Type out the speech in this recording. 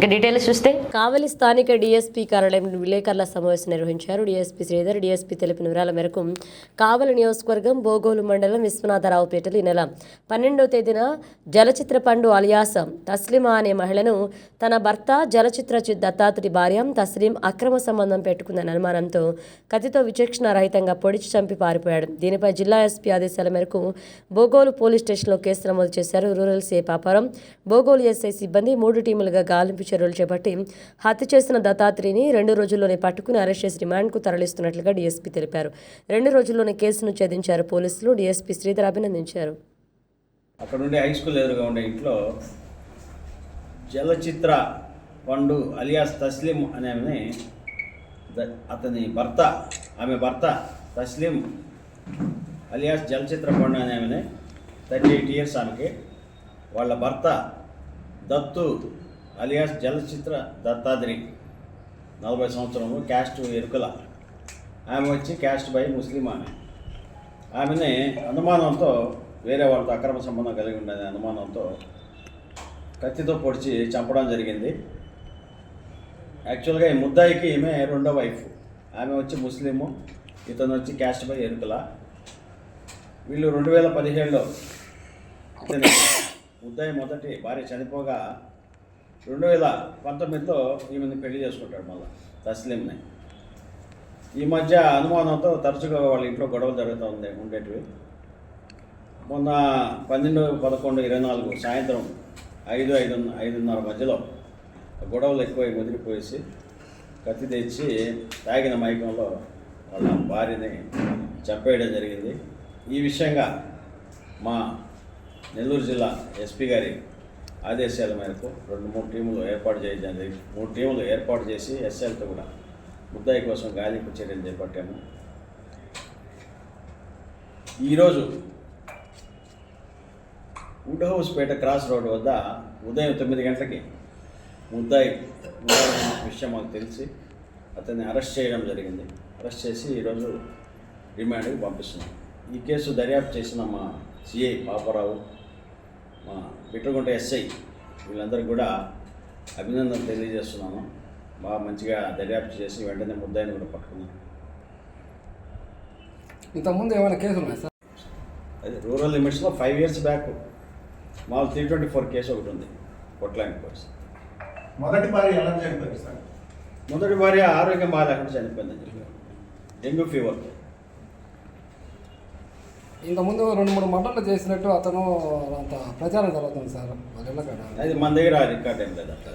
ఇంకా డీటెయిల్స్ చూస్తే. కావలి స్థానిక డీఎస్పీ కార్యాలయంలో విలేకరుల సమావేశం నిర్వహించారు. డీఎస్పీ శ్రీధర్ డీఎస్పీ తెలిపిన వివరాల మేరకు కావలి నియోజకవర్గం బోగోలు మండలం విశ్వనాథరావుపేటలో ఈ నెల పన్నెండవ తేదీన జలచిత్ర పండు అలియాస్ తస్లిమా అనే మహిళను తన భర్త జలచిత్ర దత్తాత్రి భార్య తస్లీం అక్రమ సంబంధం పెట్టుకుందన్న అనుమానంతో కథతో విచక్షణ రహితంగా పొడిచి చంపి పారిపోయాడు. దీనిపై జిల్లా ఎస్పీ ఆదేశాల మేరకు బోగోలు పోలీస్ స్టేషన్లో కేసు నమోదు చేశారు. Rural CA Paparam Bogolu SI సిబ్బంది మూడు టీములుగా గాలింపు చర్యలు చేపట్టి హత్య చేసిన దత్తాత్రిని రెండు రోజుల్లోనే పట్టుకుని అరెస్ట్ చేసి రిమాండ్కు తరలిస్తున్నట్లుగా డీఎస్పీ తెలిపారు. రెండు రోజుల్లోనే కేసును ఛేదించారు పోలీసులు. డీఎస్పీ శ్రీధర్ అభినందించారు. అక్కడ ఉండే హై స్కూల్ ఎదురుగా ఉండే ఇంట్లో జలచిత్ర పండు అలియాస్ తస్లిం అనే ఆమెని అతని భర్త ఆమె భర్త తస్లిం అలియాస్ జలచిత్ర పండు అనే ఆమెని థర్టీ ఎయిట్ ఇయర్స్ ఆమెకి వాళ్ళ భర్త దత్తు అలియాస్ జలచిత్ర దత్తాద్రి నలభై సంవత్సరము క్యాస్ట్ ఎరుకల. ఆమె వచ్చి క్యాస్ట్ బై ముస్లిం ఆమె. ఆమెని అనుమానంతో వేరే వాళ్ళతో అక్రమ సంబంధం కలిగి ఉండే అనుమానంతో కత్తితో పొడిచి చంపడం జరిగింది. యాక్చువల్గా ఈ ముద్దాయికి ఈమె రెండో వైఫ్. ఆమె వచ్చి ముస్లిము ఇతను వచ్చి క్యాస్ట్ బై ఎరుకల. వీళ్ళు రెండు వేల పదిహేడులో ముద్దాయి మొదటి భార్య చనిపోగా రెండు వేల పంతొమ్మిదిలో ఈమెను పెళ్ళి చేసుకుంటాడు మళ్ళీ తస్లింని ఈ మధ్య అనుమానంతో తరచుగా వాళ్ళ ఇంట్లో గొడవలు జరుగుతూ ఉంది ఉండేటివి. మొన్న పన్నెండు పదకొండు ఇరవై నాలుగు సాయంత్రం ఐదు ఐదు ఐదున్నర మధ్యలో గొడవలు ఎక్కువ ముదిరిపోయేసి కత్తి తెచ్చి తాగిన మైకంలో వాళ్ళ భార్యని చంపేయడం జరిగింది. ఈ విషయంగా మా నెల్లూరు జిల్లా ఎస్పీ గారి ఆదేశాల మేరకు రెండు మూడు టీములు ఏర్పాటు చేయడం జరిగింది. మూడు టీములు ఏర్పాటు చేసి ఎస్ఎల్తో కూడా ముద్దాయి కోసం గాలింపు చర్యలు చేపట్టాము. ఈరోజు వుడ్ హౌస్ పేట క్రాస్ రోడ్ వద్ద ఉదయం తొమ్మిది గంటలకి ముద్దాయి ముద్దాయి విషయం మాకు తెలిసి అతన్ని అరెస్ట్ చేయడం జరిగింది. అరెస్ట్ చేసి ఈరోజు రిమాండ్కి పంపిస్తున్నాం. ఈ కేసు దర్యాప్తు చేసిన మా సిఐ పాపారావు మా బిట్రగుంట ఎస్ఐ వీళ్ళందరికీ కూడా అభినందనలు తెలియజేస్తున్నాను. బాగా మంచిగా దర్యాప్తు చేసి వెంటనే ముద్దాయిని కూడా పట్టుకున్నాం ఇంతకుముందు ఏమైనా కేసులు ఉన్నాయి సార్? అది రూరల్ లిమిట్స్లో ఫైవ్ ఇయర్స్ బ్యాక్ మామూలు త్రీ ట్వంటీ ఫోర్ కేసు ఒకటి ఉంది కొట్లాంటి కోర్స్ మొదటి భార్య ఎలా చనిపోయింది సార్? మొదటి భార్య ఆరోగ్యం బాగాలేకుండా చనిపోయిందని చెప్పి డెంగ్యూ ఇంతకుముందు రెండు మూడు మంటలు చేసినట్టు అతను అంత ప్రచారం జరుగుతుంది సార్. వాళ్ళ కాడ అది మన దగ్గర రికార్డ్ ఏం లేదు అట్లా.